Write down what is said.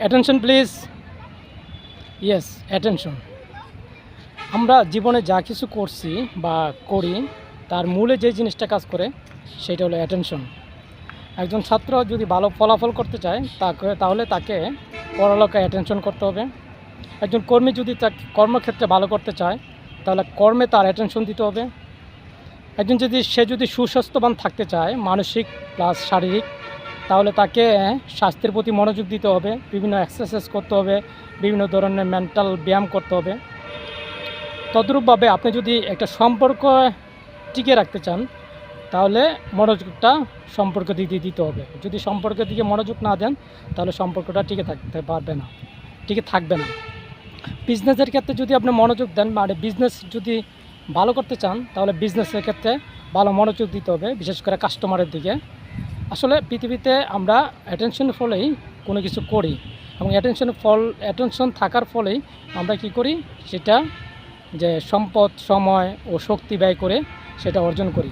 Attention please yes attention আমরা জীবনে যা কিছু করছি বা করি, তার মূলে যে জিনিসটা কাজ করে, সেটা হলো অ্যাটেনশন একজন ছাত্র যদি ভালো ফলাফল করতে চায়, তাকে, তাহলে তাকে পড়ালেখায় অ্যাটেনশন করতে হবে। একজন কর্মী যদি তার কর্মক্ষেত্রে ভালো করতে চায়, তাহলে কর্মে তার অ্যাটেনশন দিতে হবে। একজন যদি, সে যদি সুস্বাস্থ্যবান থাকতে চায়, মানসিক প্লাস শারীরিক তাহলে তাকে স্বাস্থ্যের প্রতি মনোযোগ দিতে হবে, বিভিন্ন এক্সারসাইজ করতে হবে, বিভিন্ন ধরনের মেন্টাল ব্যায়াম করতে হবে। তদ্রূপভাবে আপনি যদি একটা সম্পর্ক টিকে রাখতে চান, তাহলে মনোযোগটা সম্পর্ক দিকে দিতে হবে। যদি সম্পর্কের দিকে মনোযোগ না দেন, তাহলে সম্পর্কটা টিকে থাকতে পারবে না, টিকে থাকবে না। বিজনেসের ক্ষেত্রে যদি আপনি মনোযোগ দেন মানে বিজনেস যদি ভালো করতে চান, তাহলে বিজনেসের ক্ষেত্রে ভালো মনোযোগ দিতে হবে, বিশেষ করে কাস্টমারের দিকে। আসলে পৃথিবীতে আমরা অ্যাটেনশন ফলেই কোনো কিছু করি এবং অ্যাটেনশন ফল অ্যাটেনশন থাকার ফলেই আমরা কি করি? সেটা যে সম্পদ, সময় ও শক্তি ব্যয় করে সেটা অর্জন করি।